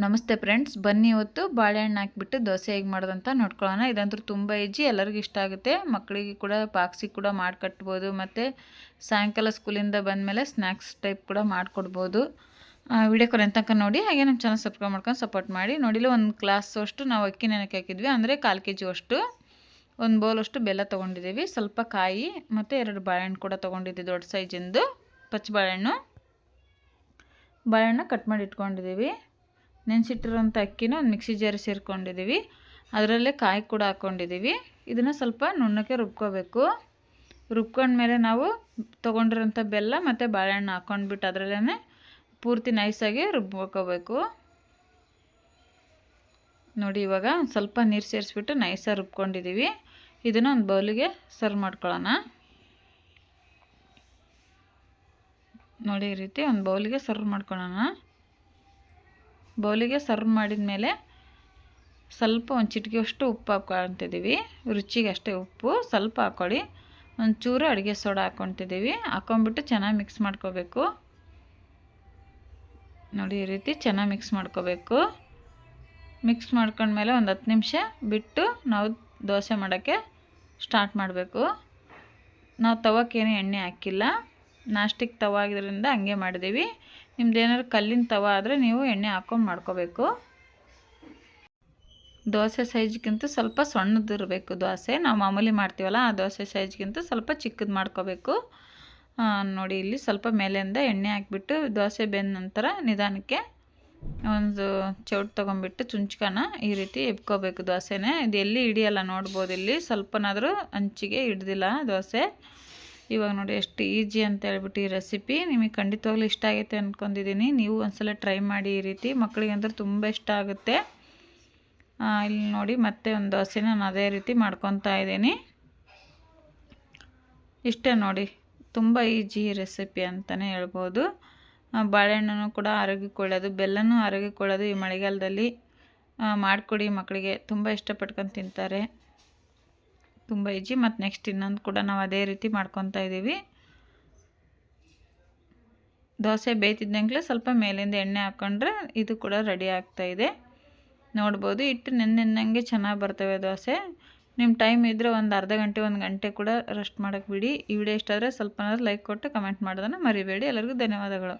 ನಮಸ್ತೆ ಫ್ರೆಂಡ್ಸ್, ಬನ್ನಿ ಇವತ್ತು ಬಾಳೆಹಣ್ಣು ಹಾಕಿಬಿಟ್ಟು ದೋಸೆ ಹೇಗೆ ಮಾಡೋದಂತ ನೋಡ್ಕೊಳ್ಳೋಣ. ಇದಂತೂ ತುಂಬ ಈಜಿ, ಎಲ್ಲರಿಗೂ ಇಷ್ಟ ಆಗುತ್ತೆ. ಮಕ್ಕಳಿಗೆ ಕೂಡ ಪಾಕ್ಸಿ ಕೂಡ ಮಾಡಿ ಕಟ್ಬೋದು ಮತ್ತು ಸಾಯಂಕಾಲ ಸ್ಕೂಲಿಂದ ಬಂದಮೇಲೆ ಸ್ನ್ಯಾಕ್ಸ್ ಟೈಪ್ ಕೂಡ ಮಾಡಿಕೊಡ್ಬೋದು. ವಿಡಿಯೋ ಕೊನೆ ತನಕ ನೋಡಿ, ಹಾಗೆ ನಮ್ಮ ಚಾನಲ್ ಸಬ್ಸ್ಕ್ರೈಬ್ ಮಾಡ್ಕೊಂಡು ಸಪೋರ್ಟ್ ಮಾಡಿ. ನೋಡಿಲ್ಲ, ಒಂದು ಗ್ಲಾಸ್ ಅಷ್ಟು ನಾವು ಅಕ್ಕಿ ನೆನಕ್ಕೆ ಹಾಕಿದ್ವಿ. ಅಂದರೆ ಕಾಲು ಕೆ ಜಿ ಅಷ್ಟು. ಒಂದು ಬೌಲಷ್ಟು ಬೆಲ್ಲ ತೊಗೊಂಡಿದ್ದೀವಿ. ಸ್ವಲ್ಪ ಕಾಯಿ, ಮತ್ತು ಎರಡು ಬಾಳೆಹಣ್ಣು ಕೂಡ ತೊಗೊಂಡಿದ್ದೀವಿ ದೊಡ್ಡ ಸೈಜಿಂದು ಪಚ್ಚ ಬಾಳೆಹಣ್ಣು ಬಾಳೆಹಣ್ಣು ಕಟ್ ಮಾಡಿ ಇಟ್ಕೊಂಡಿದ್ದೀವಿ. ನೆನೆಸಿಟ್ಟಿರೋಂಥ ಅಕ್ಕಿನ ಒಂದು ಮಿಕ್ಸಿ ಜಾರಿ ಸೇರ್ಕೊಂಡಿದ್ದೀವಿ. ಅದರಲ್ಲೇ ಕಾಯಿ ಕೂಡ ಹಾಕ್ಕೊಂಡಿದ್ದೀವಿ ಇದನ್ನು ಸ್ವಲ್ಪ ನುಣ್ಣಕ್ಕೆ ರುಬ್ಕೋಬೇಕು. ರುಬ್ಕೊಂಡ್ಮೇಲೆ ನಾವು ತೊಗೊಂಡಿರೋಂಥ ಬೆಲ್ಲ ಮತ್ತು ಬಾಳೆಹಣ್ಣು ಹಾಕ್ಕೊಂಡ್ಬಿಟ್ಟು ಅದರಲ್ಲೇ ಪೂರ್ತಿ ನೈಸಾಗಿ ರುಬ್ಕೋಬೇಕು. ನೋಡಿ, ಇವಾಗ ಸ್ವಲ್ಪ ನೀರು ಸೇರಿಸ್ಬಿಟ್ಟು ನೈಸಾಗಿ ರುಬ್ಕೊಂಡಿದ್ದೀವಿ. ಇದನ್ನು ಒಂದು ಬೌಲಿಗೆ ಸರ್ವ್ ಮಾಡ್ಕೊಳ್ಳೋಣ. ನೋಡಿ, ಈ ರೀತಿ ಒಂದು ಬೌಲಿಗೆ ಸರ್ವ್ ಮಾಡ್ಕೊಳ್ಳೋಣ. ಬೌಲಿಗೆ ಸರ್ವ್ ಮಾಡಿದ ಮೇಲೆ ಸ್ವಲ್ಪ ಒಂದು ಚಿಟಿಕೆಯಷ್ಟು ಉಪ್ಪು ಹಾಕ್ಕೊಳ್ತಿದ್ದೀವಿ. ರುಚಿಗೆ ಅಷ್ಟೇ ಉಪ್ಪು. ಸ್ವಲ್ಪ ಹಾಕ್ಕೊಳ್ಳಿ. ಒಂಚೂರು ಚೂರು ಅಡುಗೆ ಸೋಡಾ ಹಾಕ್ಕೊತಿದ್ದೀವಿ ಹಾಕ್ಕೊಂಬಿಟ್ಟು ಚೆನ್ನಾಗಿ ಮಿಕ್ಸ್ ಮಾಡ್ಕೋಬೇಕು. ನೋಡಿ, ಈ ರೀತಿ ಚೆನ್ನಾಗಿ ಮಿಕ್ಸ್ ಮಾಡ್ಕೋಬೇಕು. ಮಿಕ್ಸ್ ಮಾಡ್ಕೊಂಡ್ಮೇಲೆ ಒಂದು ಹತ್ತು ನಿಮಿಷ ಬಿಟ್ಟು ನಾವು ದೋಸೆ ಮಾಡೋಕ್ಕೆ ಸ್ಟಾರ್ಟ್ ಮಾಡಬೇಕು. ನಾವು ತವಕ್ಕೇನು ಎಣ್ಣೆ ಹಾಕಿಲ್ಲ. ನಾಸ್ಟಿಕ್ ತವ ಆಗಿದ್ರಿಂದ ಹಂಗೆ ಮಾಡಿದ್ದೀವಿ. ನಿಮ್ದು ಏನಾದ್ರು ಕಲ್ಲಿನ ತವ ಆದರೆ ನೀವು ಎಣ್ಣೆ ಹಾಕ್ಕೊಂಡು ಮಾಡ್ಕೋಬೇಕು. ದೋಸೆ ಸೈಜ್ಗಿಂತ ಸ್ವಲ್ಪ ಸಣ್ಣದಿರಬೇಕು ದೋಸೆ. ನಾವು ಮಾಮೂಲಿ ಮಾಡ್ತೀವಲ್ಲ, ಆ ದೋಸೆ ಸೈಜ್ಗಿಂತ ಸ್ವಲ್ಪ ಚಿಕ್ಕದು ಮಾಡ್ಕೋಬೇಕು. ನೋಡಿ, ಇಲ್ಲಿ ಸ್ವಲ್ಪ ಮೇಲಿಂದ ಎಣ್ಣೆ ಹಾಕಿಬಿಟ್ಟು ದೋಸೆ ಬೆಂದ ನಂತರ ನಿಧಾನಕ್ಕೆ ಒಂದು ಚೌಟ್ ತೊಗೊಂಬಿಟ್ಟು ಚುಂಚ್ಕನ ಈ ರೀತಿ ಎಬ್ಕೋಬೇಕು ದೋಸೆನೇ. ಇದು ಎಲ್ಲಿ ಹಿಡಿಯಲ್ಲ ನೋಡ್ಬೋದು ಇಲ್ಲಿ. ಸ್ವಲ್ಪನಾದರೂ ಹಂಚಿಗೆ ಹಿಡ್ದಿಲ್ಲ ದೋಸೆ. ಇವಾಗ ನೋಡಿ ಎಷ್ಟು ಈಜಿ ಅಂತ ಹೇಳ್ಬಿಟ್ಟು ಈ ರೆಸಿಪಿ ನಿಮಗೆ ಖಂಡಿತವಾಗ್ಲೂ ಇಷ್ಟ ಆಗೈತೆ ಅಂದ್ಕೊಂಡಿದ್ದೀನಿ ನೀವು ಒಂದ್ಸಲ ಟ್ರೈ ಮಾಡಿ ಈ ರೀತಿ. ಮಕ್ಕಳಿಗೆ ಅಂದ್ರೆ ತುಂಬ ಇಷ್ಟ ಆಗುತ್ತೆ. ಇಲ್ಲಿ ನೋಡಿ ಮತ್ತೆ ಒಂದು ದೋಸೆನ ನಾನು ಅದೇ ರೀತಿ ಮಾಡ್ಕೊತಾ ಇದ್ದೀನಿ. ಇಷ್ಟೇ ನೋಡಿ, ತುಂಬ ಈಜಿ ರೆಸಿಪಿ ಅಂತಲೇ ಹೇಳ್ಬೋದು. ಬಾಳೆಹಣ್ಣು ಕೂಡ ಆರೋಗ್ಯಕ್ಕೆ ಒಳ್ಳೆಯದು ಬೆಲ್ಲನೂ ಆರೋಗ್ಯಕ್ಕೆ ಒಳ್ಳೆಯದು ಈ ಮಳೆಗಾಲದಲ್ಲಿ ಮಾಡಿಕೊಡಿ ಮಕ್ಕಳಿಗೆ. ತುಂಬ ಇಷ್ಟಪಟ್ಕೊಂಡು ತಿಂತಾರೆ. ತುಂಬ ಈಜಿ. ಮತ್ತು ನೆಕ್ಸ್ಟ್ ಇನ್ನೊಂದು ಕೂಡ ನಾವು ಅದೇ ರೀತಿ ಮಾಡ್ಕೊತಾ ಇದ್ದೀವಿ. ದೋಸೆ ಬೇಯ್ತಿದ್ದಂಗೆ ಸ್ವಲ್ಪ ಮೇಲಿಂದ ಎಣ್ಣೆ ಹಾಕ್ಕೊಂಡ್ರೆ ಇದು ಕೂಡ ರೆಡಿ ಆಗ್ತಾಯಿದೆ ನೋಡ್ಬೋದು ಇಟ್ಟು ನೆನ್ನೆನ್ನಂಗೆ ಚೆನ್ನಾಗಿ ಬರ್ತವೆ ದೋಸೆ. ನಿಮ್ಮ ಟೈಮ್ ಇದ್ದರೆ ಒಂದು ಅರ್ಧ ಗಂಟೆ, ಒಂದು ಗಂಟೆ ಕೂಡ ರೆಸ್ಟ್ ಮಾಡೋಕ್ಕೆ ಬಿಡಿ. ಈ ವಿಡಿಯೋ ಇಷ್ಟ ಆದರೆ ಸ್ವಲ್ಪನಾದ್ರೂ ಲೈಕ್ ಕೊಟ್ಟು ಕಮೆಂಟ್ ಮಾಡೋದನ್ನು ಮರಿಬೇಡಿ. ಎಲ್ಲರಿಗೂ ಧನ್ಯವಾದಗಳು.